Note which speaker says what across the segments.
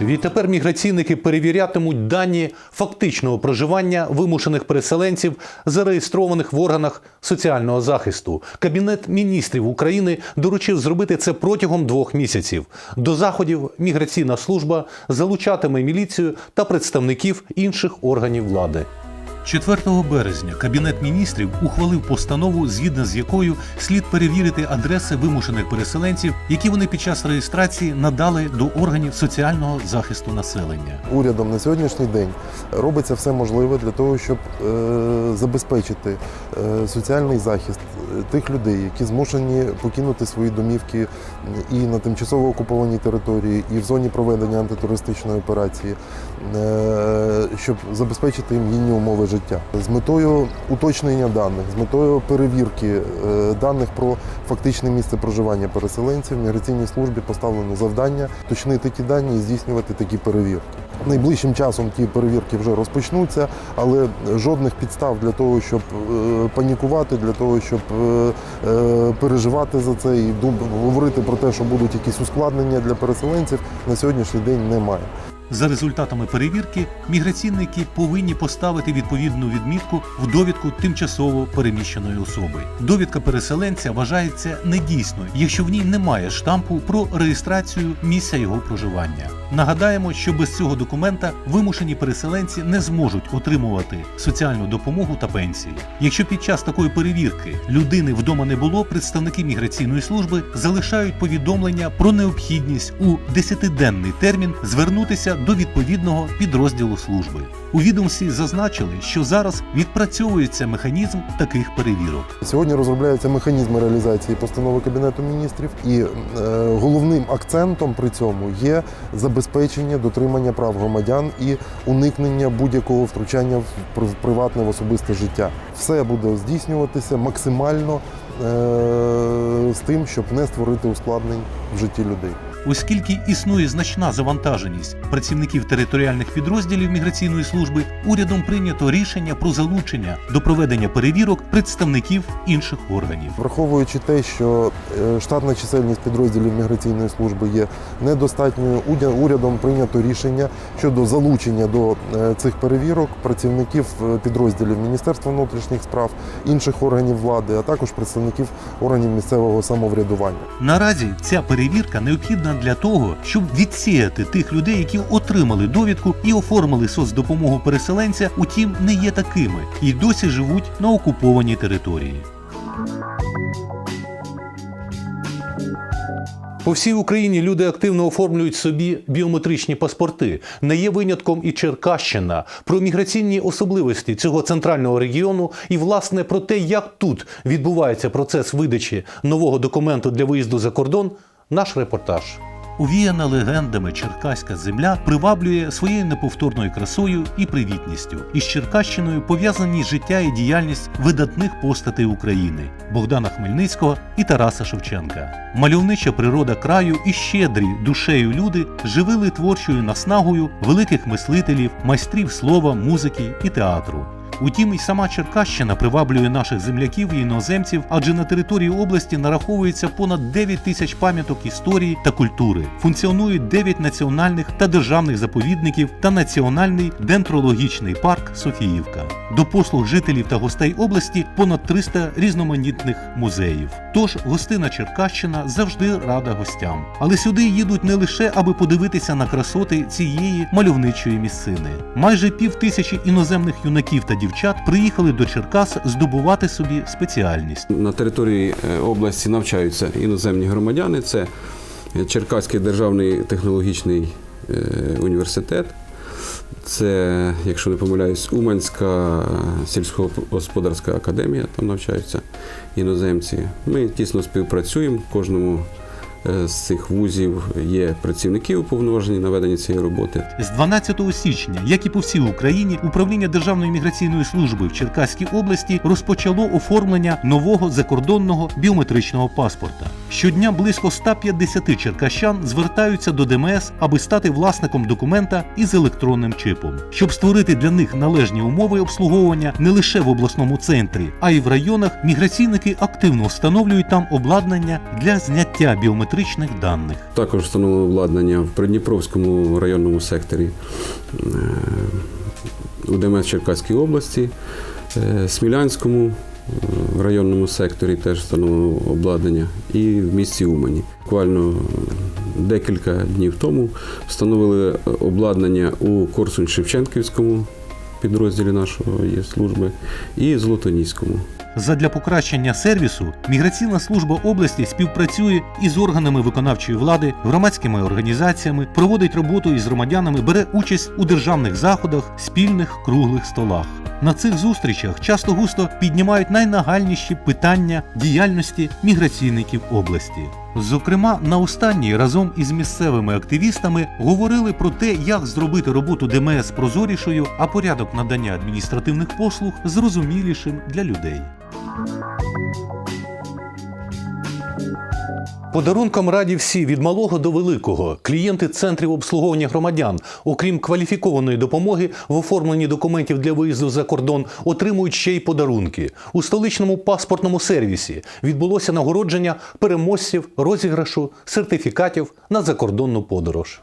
Speaker 1: Відтепер міграційники перевірятимуть дані фактичного проживання вимушених переселенців, зареєстрованих в органах соціального захисту. Кабінет міністрів України доручив зробити це протягом двох місяців. До заходів міграційна служба залучатиме міліцію та представників інших органів влади. 4 березня Кабінет міністрів ухвалив постанову, згідно з якою слід перевірити адреси вимушених переселенців, які вони під час реєстрації надали до органів соціального захисту населення.
Speaker 2: урядом на сьогоднішній день робиться все можливе для того, щоб е, забезпечити е, соціальний захист е, тих людей, які змушені покинути свої домівки і на тимчасово окупованій території, і в зоні проведення антитерористичної операції, е, щоб забезпечити їм гідні умови життя з метою уточнення даних, з метою перевірки е, даних про фактичне місце проживання переселенців. Міграційній службі поставлено завдання уточнити ті дані і здійснювати такі перевірки. Найближчим часом ті перевірки вже розпочнуться, але жодних підстав для того, щоб е, панікувати, для того, щоб е, переживати за це і говорити про те, що будуть якісь ускладнення для переселенців, на сьогоднішній день немає.
Speaker 1: За результатами перевірки, міграційники повинні поставити відповідну відмітку в довідку тимчасово переміщеної особи. Довідка переселенця вважається недійсною, якщо в ній немає штампу про реєстрацію місця його проживання. Нагадаємо, що без цього документа вимушені переселенці не зможуть отримувати соціальну допомогу та пенсії. Якщо під час такої перевірки людини вдома не було, представники міграційної служби залишають повідомлення про необхідність у 10-денний термін звернутися до відповідного підрозділу служби. У відомстві зазначили, що зараз відпрацьовується механізм таких перевірок.
Speaker 2: Сьогодні розробляються механізми реалізації постанови Кабінету міністрів, і е, головним акцентом при цьому є забезпечення дотримання прав громадян і уникнення будь-якого втручання в приватне в особисте життя. Все буде здійснюватися максимально е, з тим, щоб не створити ускладнень в житті людей.
Speaker 1: Оскільки існує значна завантаженість працівників територіальних підрозділів міграційної служби, урядом прийнято рішення про залучення до проведення перевірок представників інших органів.
Speaker 2: Враховуючи те, що е, штатна чисельність підрозділів міграційної служби є недостатньою, урядом прийнято рішення щодо залучення до е, цих перевірок працівників е, підрозділів Міністерства внутрішніх справ, інших органів влади, а також представників органів місцевого самоврядування.
Speaker 1: Наразі ця перевірка необхідна для того, щоб відсіяти тих людей, які отримали довідку і оформили соцдопомогу переселенця, утім не є такими і досі живуть на окупованій території. По всій Україні люди активно оформлюють собі біометричні паспорти. Не є винятком і Черкащина. Про міграційні особливості цього центрального регіону і власне про те, як тут відбувається процес видачі нового документу для виїзду за кордон. Наш репортаж. Увіяна легендами черкаська земля приваблює своєю неповторною красою і привітністю. Із Черкащиною пов'язані життя і діяльність видатних постатей України Богдана Хмельницького і Тараса Шевченка. Мальовнича природа краю і щедрі душею люди живили творчою наснагою великих мислителів, майстрів слова, музики і театру. Утім, і сама Черкащина приваблює наших земляків і іноземців, адже на території області нараховується понад 9 тисяч пам'яток історії та культури. Функціонують 9 національних та державних заповідників та національний дентрологічний парк Софіївка. До послуг жителів та гостей області понад 300 різноманітних музеїв. Тож гостина Черкащина завжди рада гостям. Але сюди їдуть не лише аби подивитися на красоти цієї мальовничої місцини. Майже пів тисячі іноземних юнаків та дівчат приїхали до Черкас здобувати собі спеціальність.
Speaker 3: На території е, області навчаються іноземні громадяни. Це Черкаський державний технологічний е, університет. Це, якщо не помиляюсь, Уманська сільськогосподарська академія, там навчаються іноземці. Ми тісно співпрацюємо. Кожному е, з цих вузів є працівники уповноважені на ведення цієї роботи.
Speaker 1: З 12 січня, як і по всій Україні, управління Державної міграційної служби в Черкаській області розпочало оформлення нового закордонного біометричного паспорта. Щодня близько 150 черкащан звертаються до ДМС, аби стати власником документа із електронним чипом. Щоб створити для них належні умови обслуговування не лише в обласному центрі, а й в районах, міграційники активно встановлюють там обладнання для зняття біометричних даних.
Speaker 3: Також встановлено обладнання в Придніпровському районному секторі е, у ДМС Черкаській області, е, Смілянському е, районному секторі теж встановлено обладнання і в місті Умані. Буквально декілька днів тому встановили обладнання у Корсунь-Шевченківському підрозділі нашого є служби і Золотоніському.
Speaker 1: Задля покращення сервісу міграційна служба області співпрацює із органами виконавчої влади, громадськими організаціями, проводить роботу із громадянами, бере участь у державних заходах, спільних круглих столах. На цих зустрічах часто густо піднімають найнагальніші питання діяльності міграційників області. Зокрема, на останній разом із місцевими активістами говорили про те, як зробити роботу ДМС прозорішою, а порядок надання адміністративних послуг зрозумілішим для людей. Подарункам раді всі від малого до великого. Клієнти центрів обслуговування громадян, окрім кваліфікованої допомоги в оформленні документів для виїзду за кордон, отримують ще й подарунки. У столичному паспортному сервісі відбулося нагородження переможців розіграшу сертифікатів на закордонну подорож.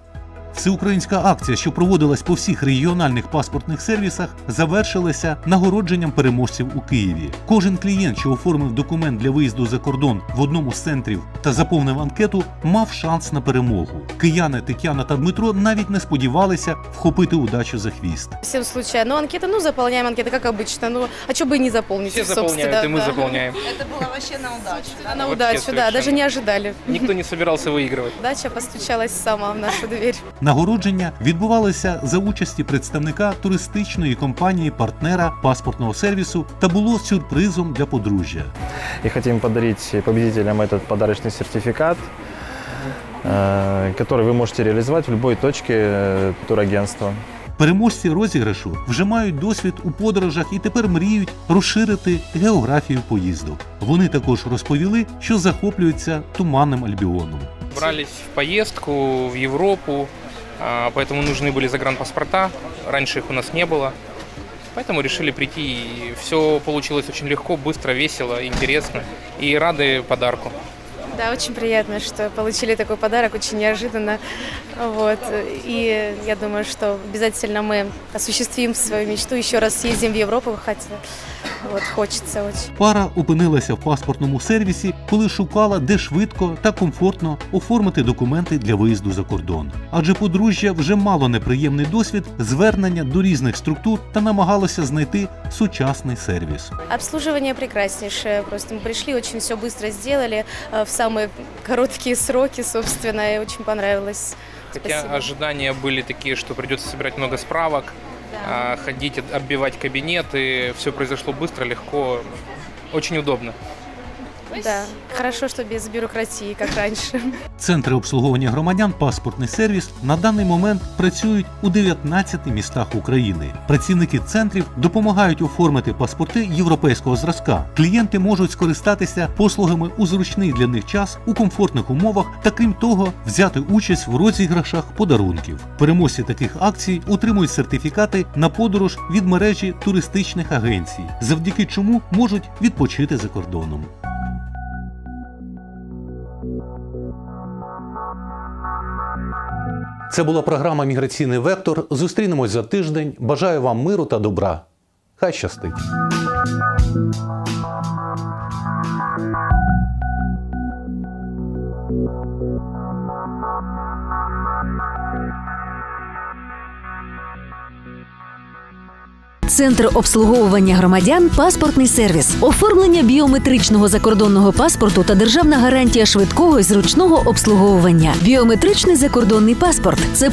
Speaker 1: Всеукраїнська акція, що проводилась по всіх регіональних паспортних сервісах, завершилася нагородженням переможців у Києві. Кожен клієнт, що оформив документ для виїзду за кордон в одному з центрів та заповнив анкету, мав шанс на перемогу. Кияни Тетяна та Дмитро навіть не сподівалися вхопити удачу за хвіст.
Speaker 4: Всем случайно. Ну, анкеты, ну, заполняем анкеты, как обычно. Ну, а что бы и не заполнить,
Speaker 5: Все
Speaker 4: собственно.
Speaker 5: заполняют, и мы
Speaker 4: да.
Speaker 5: заполняем.
Speaker 6: Это было вообще на удачу. да?
Speaker 4: На
Speaker 5: Вообще
Speaker 4: удачу, да, даже
Speaker 5: совершенно.
Speaker 4: не ожидали.
Speaker 5: Никто не собирался выигрывать.
Speaker 4: Удача постучалась сама в нашу дверь.
Speaker 1: Нагородження відбувалося за участі представника туристичної компанії партнера паспортного сервісу та було сюрпризом для подружжя.
Speaker 7: и хотим подарить победителям этот подарочный сертификат, э, который вы можете реализовать в любой точке э, турагентства.
Speaker 1: Переможці розіграшу вже мають досвід у подорожах і тепер мріють розширити географію поїздок. Вони також розповіли, що захоплюються туманним Альбіоном.
Speaker 5: Брались в поездку в Европу, а, поэтому нужны были загранпаспорта. Раньше их у нас не было. Поэтому решили прийти, и все получилось очень легко, быстро, весело, интересно. И рады подарку.
Speaker 4: Да, очень приятно, что получили такой подарок, очень неожиданно. Вот. И я думаю, что обязательно мы осуществим свою мечту, еще раз съездим в Европу, хотя вот, хочется очень.
Speaker 1: Пара опинилася в паспортному сервісі, коли шукала, де швидко та комфортно оформити документи для виїзду за кордон. Адже подружжя вже мало неприємний досвід звернення до різних структур та намагалося знайти сучасний сервіс.
Speaker 4: Обслуживание прекраснейшее. Просто мы пришли, очень все быстро сделали, э, в самые короткие сроки, собственно, и очень понравилось.
Speaker 5: Хотя
Speaker 4: Спасибо.
Speaker 5: ожидания были такие, что придется собирать много справок, а, ходить, оббивать кабинеты. Все произошло быстро, легко, очень удобно.
Speaker 4: Да, хорошо, что без бюрократии, как раньше.
Speaker 1: Центри обслуговування громадян паспортний сервіс на даний момент працюють у 19 містах України. Працівники центрів допомагають оформити паспорти європейського зразка. Клієнти можуть скористатися послугами у зручний для них час у комфортних умовах та крім того, взяти участь в розіграшах подарунків. Переможці таких акцій отримують сертифікати на подорож від мережі туристичних агенцій, завдяки чому можуть відпочити за кордоном. Це була програма Міграційний вектор. Зустрінемось за тиждень. Бажаю вам миру та добра. Хай щастить!
Speaker 8: Центр обслуговування громадян паспортний сервіс, оформлення біометричного закордонного паспорту та державна гарантія швидкого і зручного обслуговування. Біометричний закордонний паспорт це